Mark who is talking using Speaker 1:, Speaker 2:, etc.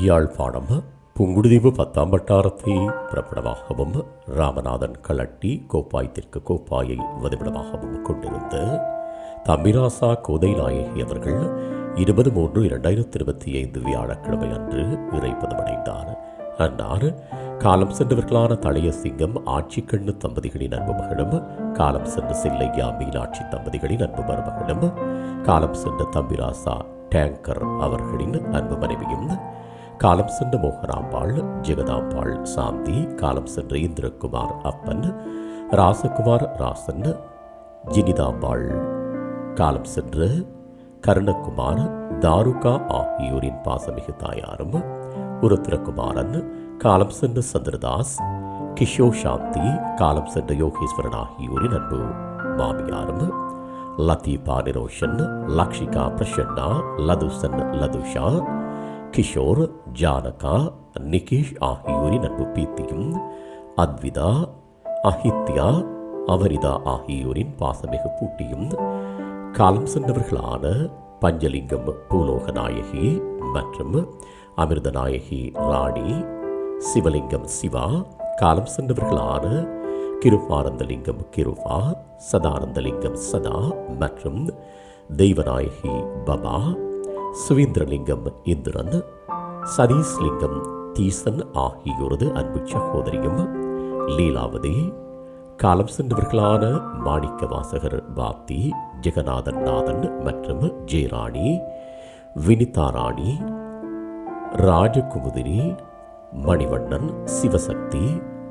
Speaker 1: யாழ்ப்பாணம் புங்குடுதீவு பத்தாம் வட்டாரத்தை பிறப்பிடமாகவும் ராமநாதன் களட்டி கோப்பாய் தெற்கு கோப்பாயை வதிவிடமாகவும் கொண்டிருந்த தம்பிராசா கோதை நாயகி அவர்கள் இருபது மூன்று இரண்டாயிரத்தி இருபத்தி ஐந்து வியாழக்கிழமை அன்று இறைப்பதமடைந்தார். அன்னார் காலம் சென்றவர்களான தளைய சிங்கம் ஆட்சிக்கண்ணு தம்பதிகளின் அன்பு மகளும் காலம் சென்ற சில்லையா மீனாட்சி தம்பதிகளின் அன்பு மருமகளும் காலம் சென்ற தம்பிராசா டேங்கர் அவர்களின் அன்பு மனைவியும் காலம் சென்ற மோகனாம்பாள் ஜெகதாம்பாள் சாந்தி காலம் சென்ற இந்திரகுமார் அப்பன் ராசகுமார் ராசன் ஜினிதாம்பாள் காலம் சென்ற கருணகுமார் தாருகா ஆகியோரின் பாசமிகு தாயாரும் உருத்திரகுமாரன் காலம் சென்ற சந்திரதாஸ் கிஷோ சாந்தி காலம் சென்ற யோகேஸ்வரன் ஆகியோரின் அன்பு மாமியாரும் லதீபா நிரோஷன் லக்ஷிகா பிரசன்னா லதுசன் லதுஷா கிஷோர் ஜானகா நிகேஷ் ஆகியோரின் அன்பு பீத்தியும் அத்விதா அஹித்யா அவரிதா ஆகியோரின் பாசமிகு பூட்டியும் காலம் சென்றவர்களான பஞ்சலிங்கம் பூலோக நாயகி மற்றும் அமிர்தநாயகி ராணி சிவலிங்கம் சிவா காலம் சென்றவர்களான கிருபானந்தலிங்கம் கிருபா சதானந்தலிங்கம் சதா மற்றும் தெய்வநாயகி பபா சுவீந்திரலிங்கம் இந்திரன் சதீஸ்லிங்கம் தீசன் ஆகியோரது அன்பு சகோதரியும் லீலாவதி காலம் சென்றவர்களான மாணிக்க வாசகர் பாப்தி ஜெகநாதன் நாதன் மற்றும் ஜெயராணி வினிதா ராணி ராஜகுமுதினி மணிவண்ணன் சிவசக்தி